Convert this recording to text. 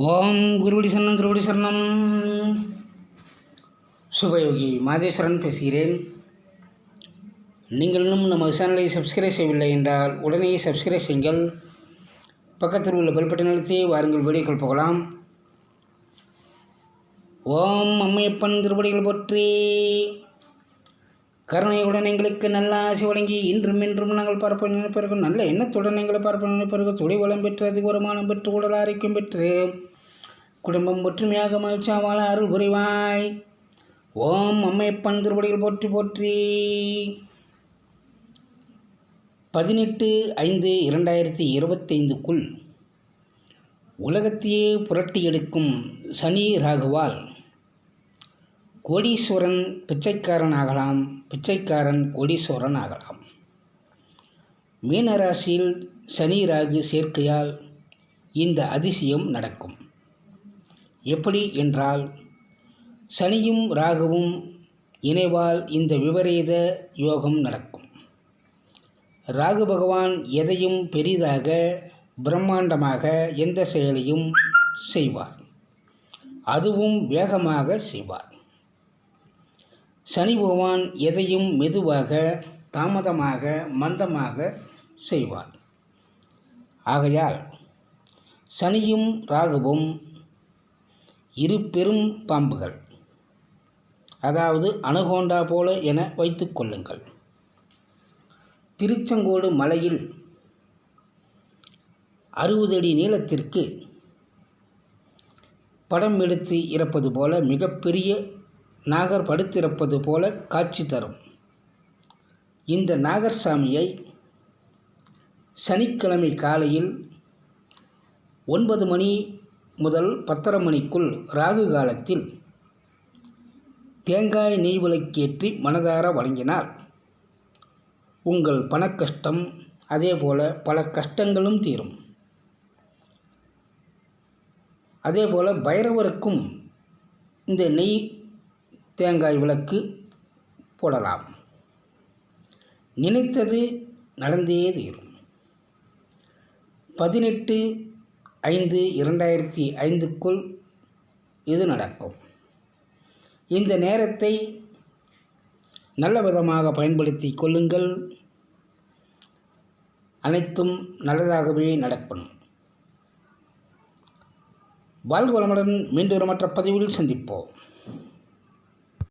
ஓம் குருபடி சரணம் திருபடி சரணம். சுபயோகி மாதேஸ்வரன் பேசுகிறேன். நீங்கள் இன்னும் நம்ம சேனலை சப்ஸ்கிரைப் செய்யவில்லை என்றால் உடனே சப்ஸ்கிரைப் செய்யுங்கள். பக்கத்தில் உள்ள பெல் பட்டன் அழுத்தி வாருங்கள் வீடியோக்கள் போகலாம். ஓம் அம்மையப்பன் திருபடிகள் போற்றி. கருணையுடன் எங்களுக்கு நல்ல ஆசை வழங்கி இன்றும் இன்றும் நாங்கள் பார்ப்ப நினைப்பிருக்கும் நல்ல எண்ணத்துடன் எங்களை பார்ப்ப நினைப்பிருக்கும் தொழில் வளம் பெற்று அதிக வருமானம் பெற்று உடல் ஆரோக்கியம் பெற்று குடும்பம் ஒற்றுமையாக மகிழ்ச்சியா வாழ அருள் புரிவாய். ஓம் அம்மையப்பன் திருப்படிகள் போற்றி போற்றி. பதினெட்டு ஐந்து இரண்டாயிரத்தி இருபத்தைந்துக்குள் உலகத்தையே புரட்டி எடுக்கும் சனி ராகுவால் கோடீஸ்வரன் பிச்சைக்காரன் ஆகலாம் பிச்சைக்காரன் கோடீஸ்வரன் ஆகலாம் மீனராசியில் சனி ராகு சேர்க்கையால் இந்த அதிசயம் நடக்கும். எப்படி என்றால் சனியும் ராகுவும் இணைவால் இந்த விபரீத யோகம் நடக்கும். ராகு பகவான் எதையும் பெரிதாக பிரம்மாண்டமாக எந்த செயலையும் செய்வார். அதுவும் வேகமாக செய்வார். சனி பகவான் எதையும் மெதுவாக தாமதமாக மந்தமாக செய்வார். ஆகையால் சனியும் ராகுவும் இரு பெரும் பாம்புகள். அதாவது அணுகோண்டா போல என வைத்து கொள்ளுங்கள். திருச்செங்கோடு மலையில் அறுபது அடி நீளத்திற்கு படம் எடுத்து இறப்பது போல மிகப்பெரிய நாகர் படுத்திருப்பது போல காட்சி தரும். இந்த நாகர்சாமியை சனிக்கிழமை காலையில் ஒன்பது மணி முதல் பத்தரை மணிக்குள் ராகு காலத்தில் தேங்காய் நெய் விளக்கேற்றி மனதார வழங்கினார். உங்கள் பணக்கஷ்டம் அதேபோல பல கஷ்டங்களும் தீரும். அதே போல் பைரவருக்கும் இந்த நெய் தேங்காய் விளக்கு போடலாம். நினைத்தது நடந்தே தீரும். பதினெட்டு ஐந்து இரண்டாயிரத்தி ஐந்துக்குள் இது நடக்கும். இந்த நேரத்தை நல்ல விதமாக பயன்படுத்தி கொள்ளுங்கள். அனைத்தும் நல்லதாகவே நடக்கும். வாழ்க வளமுடன் மீண்டும் மற்ற பதிவில் சந்திப்போம்.